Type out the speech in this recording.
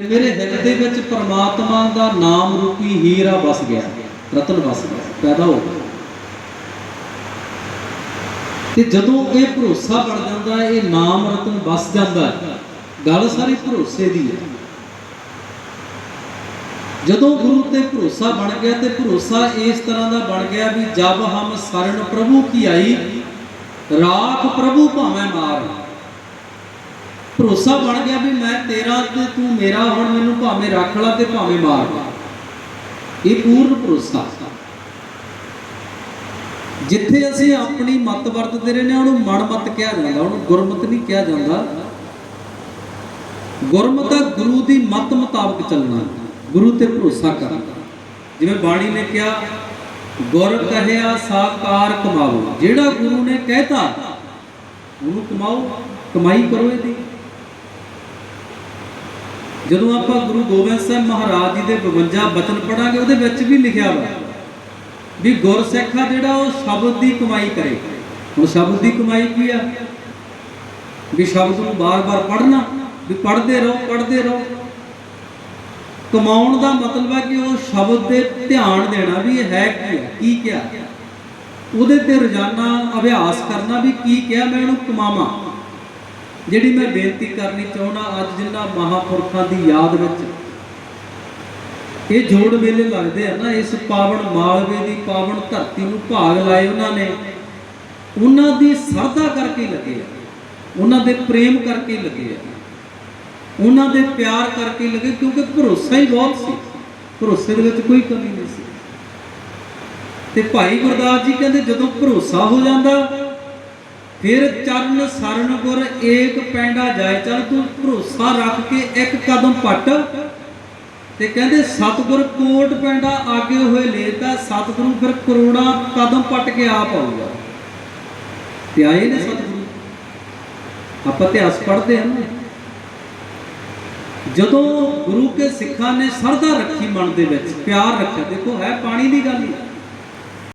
ਮੇਰੇ ਹਿਰਦੇ ਵਿੱਚ ਪਰਮਾਤਮਾ ਦਾ ਨਾਮ ਰੂਪੀ ਹੀਰਾ ਵਸ ਗਿਆ, ਰਤਨ ਵਸ ਗਿਆ, ਪੈਦਾ ਹੋ ਗਿਆ। ਤੇ ਜਦੋਂ ਇਹ ਭਰੋਸਾ ਬਣ ਜਾਂਦਾ ਇਹ ਨਾਮ ਰਤਨ ਵਸ ਜਾਂਦਾ ਗੱਲ ਸਾਰੀ ਭਰੋਸੇ ਦੀ ਹੈ। ਜਦੋਂ ਗੁਰੂ ਤੇ ਭਰੋਸਾ ਬਣ ਗਿਆ ਤੇ ਭਰੋਸਾ ਇਸ ਤਰ੍ਹਾਂ ਦਾ ਬਣ ਗਿਆ ਵੀ ਜਬ ਹਮ ਸਰਣ ਪ੍ਰਭੂ ਕੀ ਆਈ, ਰਾਖ ਪ੍ਰਭੂ ਭਾਵੇਂ ਮਾਰ। ਭਰੋਸਾ ਬਣ ਗਿਆ ਵੀ ਮੈਂ ਤੇਰਾ ਤੇ ਤੂੰ ਮੇਰਾ, ਹੁਣ ਮੈਨੂੰ ਭਾਵੇਂ ਰੱਖ ਲਾ ਤੇ ਭਾਵੇਂ ਮਾਰ ਇਹ ਪੂਰਨ ਭਰੋਸਾ। ਜਿੱਥੇ ਅਸੀਂ ਆਪਣੀ ਮਤ ਵਰਤਦੇ ਰਹੇ ਨੇ ਉਹਨੂੰ ਮਨਮਤ ਕਿਹਾ ਜਾਂਦਾ, ਉਹਨੂੰ ਗੁਰਮਤ ਨਹੀਂ ਕਿਹਾ ਜਾਂਦਾ। ਗੁਰਮਤ ਗੁਰੂ ਦੀ ਮਤ ਮੁਤਾਬਕ ਚੱਲਣਾ। ਗੁਰੂ ਤੇ ਭਰੋਸਾ ਕਰਨਾ। ਜਿਵੇਂ ਬਾਣੀ ਨੇ ਕਿਹਾ, ਗੁਰ ਕਹਿਆ ਸਾਕਾਰ ਕਮਾਓ। ਜਿਹੜਾ ਗੁਰੂ ਨੇ ਕਹਿਤਾ, ਉਹਨੂੰ ਕਮਾਓ, ਕਮਾਈ ਕਰੋ ਇਹਦੀ। ਜਦੋਂ ਆਪਾਂ ਗੁਰੂ ਗੋਬਿੰਦ ਸਿੰਘ ਮਹਾਰਾਜ ਜੀ ਦੇ 52 ਬਚਨ ਪੜਾਂਗੇ ਉਹਦੇ ਵਿੱਚ ਵੀ ਲਿਖਿਆ ਵਾ ਵੀ ਗੁਰਸਿੱਖ ਆ ਜਿਹੜਾ ਉਹ ਸ਼ਬਦ ਦੀ ਕਮਾਈ ਕਰੇ। ਹੁਣ ਸ਼ਬਦ ਦੀ ਕਮਾਈ ਕੀ ਆ? ਵੀ ਸ਼ਬਦ ਨੂੰ ਬਾਰ-ਬਾਰ ਪੜ੍ਹਨਾ, ਵੀ ਪੜ੍ਹਦੇ ਰਹੋ ਪੜ੍ਹਦੇ ਰਹੋ। ਕਮਾਉਣ ਦਾ ਮਤਲਬ ਹੈ ਕਿ ਉਹ ਸ਼ਬਦ ਤੇ ਧਿਆਨ ਦੇਣਾ ਵੀ ਇਹ ਹੈ ਕੀ ਹੈ ਕੀ ਕਿਹਾ ਉਹਦੇ ਤੇ ਰੋਜ਼ਾਨਾ ਅਭਿਆਸ ਕਰਨਾ ਵੀ ਕੀ ਕਿਹਾ ਮੈਂ ਉਹਨੂੰ ਕਮਾਵਾਂ। ਜਿਹੜੀ ਮੈਂ ਬੇਨਤੀ ਕਰਨੀ ਚਾਹੁੰਦਾ ਅੱਜ ਜਿੰਨਾ ਮਹਾਪੁਰਖਾਂ ਦੀ ਯਾਦ ਵਿੱਚ, ਇਹ ਜੋੜ ਵੇਲੇ ਲੱਗਦੇ ਆ ਨਾ, ਇਸ ਪਾਵਨ ਮਾਲਵੇ ਦੀ ਪਾਵਨ ਧਰਤੀ ਨੂੰ ਭਾਗ ਲਾਏ ਉਹਨਾਂ ਨੇ, ਉਹਨਾਂ ਦੀ ਸਰਦਾ ਕਰਕੇ ਲੱਗੇ ਆ, ਉਹਨਾਂ ਦੇ ਪ੍ਰੇਮ ਕਰਕੇ ਲੱਗੇ ਆ, ਉਹਨਾਂ ਦੇ ਪਿਆਰ ਕਰਕੇ ਲੱਗੇ, ਕਿਉਂਕਿ ਭਰੋਸਾ ਹੀ ਬਹੁਤ ਸੀ, ਭਰੋਸੇ ਦੇ ਵਿੱਚ ਕੋਈ ਕਮੀ ਨਹੀਂ ਸੀ। ਤੇ ਭਾਈ ਗੁਰਦਾਸ ਜੀ ਕਹਿੰਦੇ ਜਦੋਂ ਭਰੋਸਾ ਹੋ ਜਾਂਦਾ ਫਿਰ ਚਰਨ ਸਰਨ ਗੁਰ ਏਕ ਪੈਂਡਾ ਜਾਏ। ਚੱਲ ਤੂੰ ਭਰੋਸਾ ਰੱਖ ਕੇ ਇੱਕ ਕਦਮ ਪੱਟ। ਤੇ ਕਹਿੰਦੇ, ਸਤਿਗੁਰ ਕੋਟ ਪੈਂਡਾ ਆਗੇ ਹੋਏ ਲੇਤਾ। ਸਤਿਗੁਰੂ ਫਿਰ ਕਰੋੜਾਂ ਕਦਮ ਪੱਟ ਕੇ ਆ ਆਊਗਾ। ਤੇ ਆਏ ਨੇ ਸਤਿਗੁਰੂ। ਆਪਾਂ ਇਤਿਹਾਸ ਪੜ੍ਹਦੇ ਹਾਂ ਜਦੋਂ ਗੁਰੂ ਕੇ ਸਿੱਖਾਂ ਨੇ ਸਰਦਾ ਰੱਖੀ ਮਨ ਦੇ ਵਿੱਚ, ਪਿਆਰ ਰੱਖਿਆ। ਦੇਖੋ, ਹੈ ਪਾਣੀ ਦੀ ਗੱਲ ਹੀ